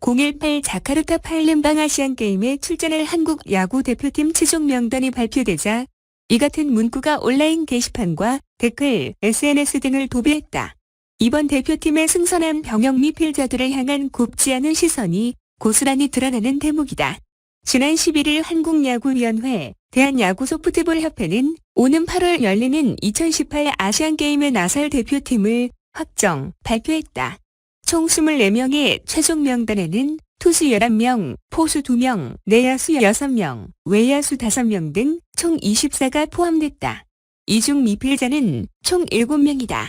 018 자카르타 팔렘방 아시안게임에 출전할 한국 야구 대표팀 최종 명단이 발표되자 이 같은 문구가 온라인 게시판과 댓글, SNS 등을 도배했다. 이번 대표팀의 승선한 병역 미필자들을 향한 곱지 않은 시선이 고스란히 드러나는 대목이다. 지난 11일 한국야구위원회, 대한야구소프트볼협회는 오는 8월 열리는 2018 아시안게임에 나설 대표팀을 확정, 발표했다. 총 24명의 최종 명단에는 투수 11명, 포수 2명, 내야수 6명, 외야수 5명 등 총 24가 포함됐다. 이중 미필자는 총 7명이다.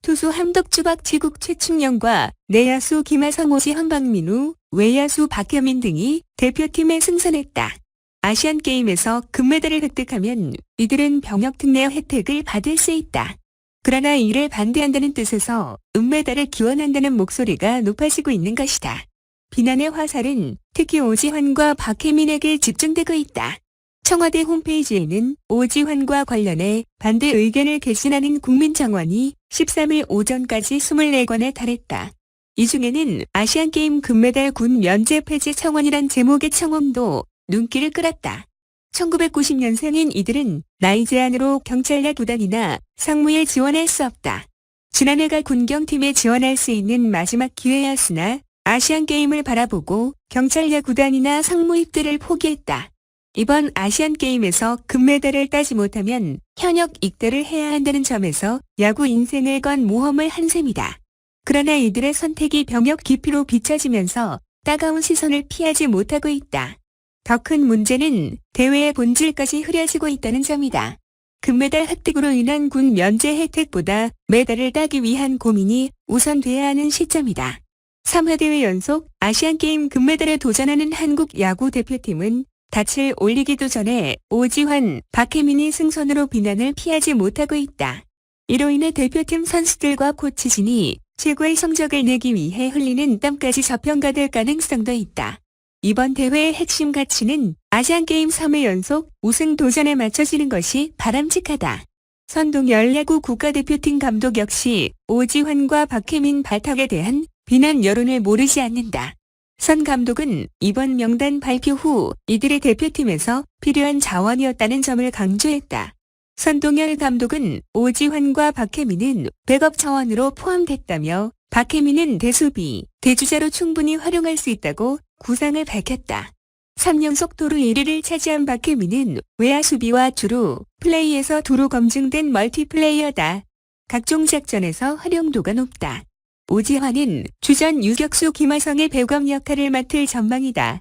투수 함덕주 박 지국 최충영과 내야수 김하성 오지 한박민우, 외야수 박효민 등이 대표팀에 승선했다. 아시안게임에서 금메달을 획득하면 이들은 병역 특례 혜택을 받을 수 있다. 그러나 이를 반대한다는 뜻에서 은메달을 기원한다는 목소리가 높아지고 있는 것이다. 비난의 화살은 특히 오지환과 박혜민에게 집중되고 있다. 청와대 홈페이지에는 오지환과 관련해 반대 의견을 개진하는 국민청원이 13일 오전까지 24건에 달했다. 이 중에는 아시안게임 금메달 군 면제 폐지 청원이란 제목의 청원도 눈길을 끌었다. 1990년생인 이들은 나이 제한으로 경찰야 구단이나 상무에 지원할 수 없다. 지난해가 군경팀에 지원할 수 있는 마지막 기회였으나 아시안게임을 바라보고 경찰야 구단이나 상무 입대를 포기했다. 이번 아시안게임에서 금메달을 따지 못하면 현역 입대를 해야 한다는 점에서 야구 인생을 건 모험을 한 셈이다. 그러나 이들의 선택이 병역 기피로 비춰지면서 따가운 시선을 피하지 못하고 있다. 더 큰 문제는 대회의 본질까지 흐려지고 있다는 점이다. 금메달 획득으로 인한 군 면제 혜택보다 메달을 따기 위한 고민이 우선돼야 하는 시점이다. 3회 대회 연속 아시안게임 금메달에 도전하는 한국 야구 대표팀은 닻을 올리기도 전에 오지환, 박혜민이 승선으로 비난을 피하지 못하고 있다. 이로 인해 대표팀 선수들과 코치진이 최고의 성적을 내기 위해 흘리는 땀까지 저평가될 가능성도 있다. 이번 대회의 핵심 가치는 아시안게임 3회 연속 우승 도전에 맞춰지는 것이 바람직하다. 선동열 야구 국가대표팀 감독 역시 오지환과 박혜민 발탁에 대한 비난 여론을 모르지 않는다. 선 감독은 이번 명단 발표 후 이들의 대표팀에서 필요한 자원이었다는 점을 강조했다. 선동열 감독은 오지환과 박혜민은 백업 차원으로 포함됐다며 박혜민은 대수비, 대주자로 충분히 활용할 수 있다고 구상을 밝혔다. 3연속 도루 1위를 차지한 박혜민은 외야 수비와 주루, 플레이에서 두루 검증된 멀티플레이어다. 각종 작전에서 활용도가 높다. 오지환은 주전 유격수 김하성의 배검 역할을 맡을 전망이다.